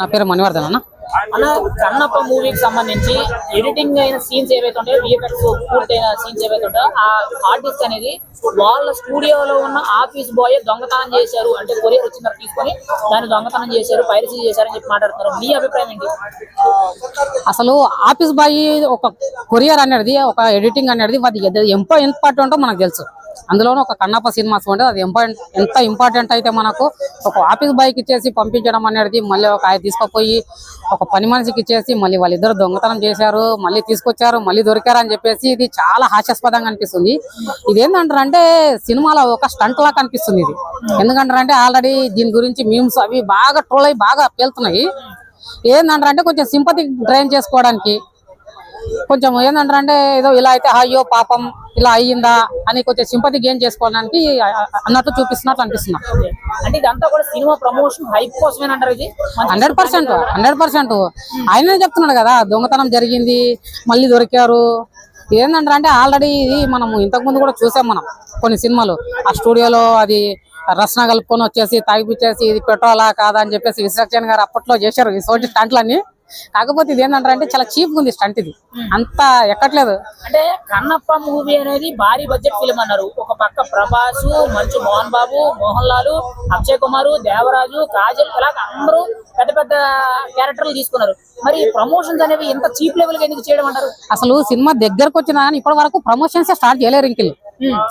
నా పేరు మణివర్ధన్ అన్న. అన్న కన్నప్ప మూవీకి సంబంధించి ఎడిటింగ్ అయిన సీన్స్ ఏవైతే ఉంటాయో విఎఫ్ఎక్స్ పూర్తయిన సీన్స్ ఏవైతే ఉంటాయో ఆ ఆర్టిస్ట్ అనేది వాళ్ళ స్టూడియోలో ఉన్న ఆఫీస్ బాయ్ దొంగతనం చేశారు. అంటే కొరియర్ వచ్చిన తీసుకొని దాన్ని దొంగతనం చేశారు పైరసీ చేశారని చెప్పి మాట్లాడుతున్నారు. మీ అభిప్రాయం ఏంటి? అసలు ఆఫీస్ బాయ్ ఒక కొరియర్ అనేది ఒక ఎడిటింగ్ అనేది అది ఎంత- ఎంత ఇంపార్టెంటో మనకు తెలుసు. అందులోనూ ఒక కన్నప్ప సినిమాస్ ఉంటే అది ఇంపార్టెంట్ ఎంత ఇంపార్టెంట్ అయితే మనకు. ఒక ఆఫీస్ బాయ్కి ఇచ్చేసి పంపించడం అనేది మళ్ళీ ఒక ఆయన తీసుకుపోయి ఒక పని మనిషికి ఇచ్చేసి మళ్ళీ వాళ్ళిద్దరు దొంగతనం చేశారు మళ్ళీ తీసుకొచ్చారు మళ్ళీ దొరికారు అని చెప్పేసి ఇది చాలా హాస్యాస్పదంగా అనిపిస్తుంది. ఇదేంటంటారంటే సినిమాలో ఒక స్టంట్ లా కనిపిస్తుంది ఇది. ఎందుకంటారంటే ఆల్రెడీ దీని గురించి మీమ్స్ అవి బాగా ట్రోల్ అయి బాగా పేలుతున్నాయి. ఏందంటారంటే కొంచెం సింపతి డ్రైన్ చేసుకోవడానికి కొంచెం ఏంటంటారంటే ఏదో ఇలా అయితే అయ్యో పాపం ఇలా అయ్యిందా అని కొంచెం సింపతి గెయిన్ చేసుకోవడానికి అన్నట్టు చూపిస్తున్నట్లు అనిపిస్తున్నా అంటే ఇదంతా కూడా సినిమా ప్రమోషన్ హైప్ కోసమేనంటారు ఇది? మంచి హండ్రెడ్ పర్సెంట్ హండ్రెడ్ పర్సెంట్. ఆయనే చెప్తున్నాడు కదా దొంగతనం జరిగింది మళ్ళీ దొరికారు. ఏంటంటారు అంటే ఆల్రెడీ ఇది మనం ఇంతకు ముందు కూడా చూసాం మనం కొన్ని సినిమాలు. ఆ స్టూడియోలో అది రసన కలుపుకొని వచ్చేసి తాగిపిచ్చేసి ఇది పెట్రోలా కాదా అని చెప్పేసి విశ్వక్సేన్ గారు అప్పట్లో చేశారు ఇటువంటి స్టంట్లన్నీ కాకపోతే ఇది ఏంటంటారు అంటే చాలా చీప్ ఉంది స్టంట్ ఇది. అంత ఎక్కట్లేదు. అంటే కన్నప్ప మూవీ అనేది భారీ బడ్జెట్ ఫిల్మ్ అన్నారు. ఒక పక్క ప్రభాస్ మంచు మోహన్ బాబు మోహన్ లాల్ అక్షయ్ కుమార్ దేవరాజు కాజల్ ఇలా అందరూ పెద్ద పెద్ద క్యారెక్టర్లు తీసుకున్నారు. మరి ప్రమోషన్స్ అనేవి ఇంత చీప్ లెవెల్గా ఎందుకు చేయడం అంటారు? అసలు సినిమా దగ్గరకు వచ్చిన కానీ ఇప్పటి వరకు ప్రమోషన్స్ స్టార్ట్ చేయలేరు ఇంకిల్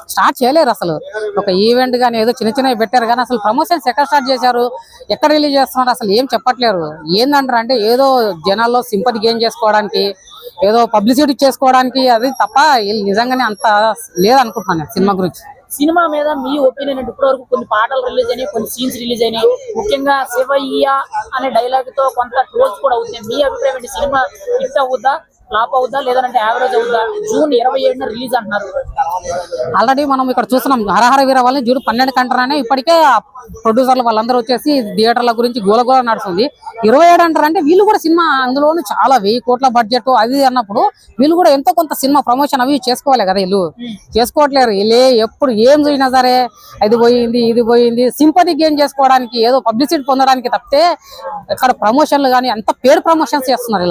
స్టార్ట్ చేయలేరు అసలు. ఒక ఈవెంట్ గానీ ఏదో చిన్న చిన్నవి పెట్టారు కానీ అసలు ప్రమోషన్స్ ఎక్కడ స్టార్ట్ చేశారు? ఎక్కడ రిలీజ్ చేస్తున్నారు? అసలు ఏం చెప్పట్లేరు. ఏందంటారు అంటే ఏదో జనాల్లో సింపతి గెయిన్ చేసుకోవడానికి ఏదో పబ్లిసిటీ చేసుకోవడానికి అది తప్ప నిజంగానే అంత లేదనుకుంటున్నాను నేను సినిమా గురించి. సినిమా మీద మీ ఒపీనియన్ అంటే ఇప్పటి వరకు కొన్ని పాటలు రిలీజ్ అయినాయి కొన్ని సీన్స్ రిలీజ్ అయినాయి. ముఖ్యంగా శివయ్య అనే డైలాగ్తో కొంత ట్రోల్స్ కూడా అవుతున్నాయి. మీ అభిప్రాయం ఏంటి? సినిమా హిట్ అవుద్దా? ఫ్లాప్ అవుద్దా లేదంటే యావరేజ్ అవుద్దా? జూన్ ఇరవై ఏడున రిలీజ్ అంటున్నారు. ఆల్రెడీ మనం ఇక్కడ చూస్తున్నాం హరహర వీర వాళ్ళని జూన్ పన్నెండు కంటారనే ఇప్పటికే ప్రొడ్యూసర్లు వాళ్ళందరూ వచ్చేసి థియేటర్ల గురించి గోలగోల నడుస్తుంది. ఇరవై ఏడు అంటారంటే వీళ్ళు కూడా సినిమా అందులోనూ చాలా వెయ్యి కోట్ల బడ్జెట్ అది అన్నప్పుడు వీళ్ళు కూడా ఎంతో కొంత సినిమా ప్రమోషన్ అవి చేసుకోవాలి కదా వీళ్ళు. చేసుకోవట్లేరు. వీళ్ళే ఎప్పుడు ఏం చూసినా సరే అది పోయింది ఇది పోయింది. సింపతి గేమ్ చేసుకోవడానికి ఏదో పబ్లిసిటీ పొందడానికి తప్పితే ఇక్కడ ప్రమోషన్లు కానీ అంత పేడ్ ప్రమోషన్స్ చేస్తున్నారు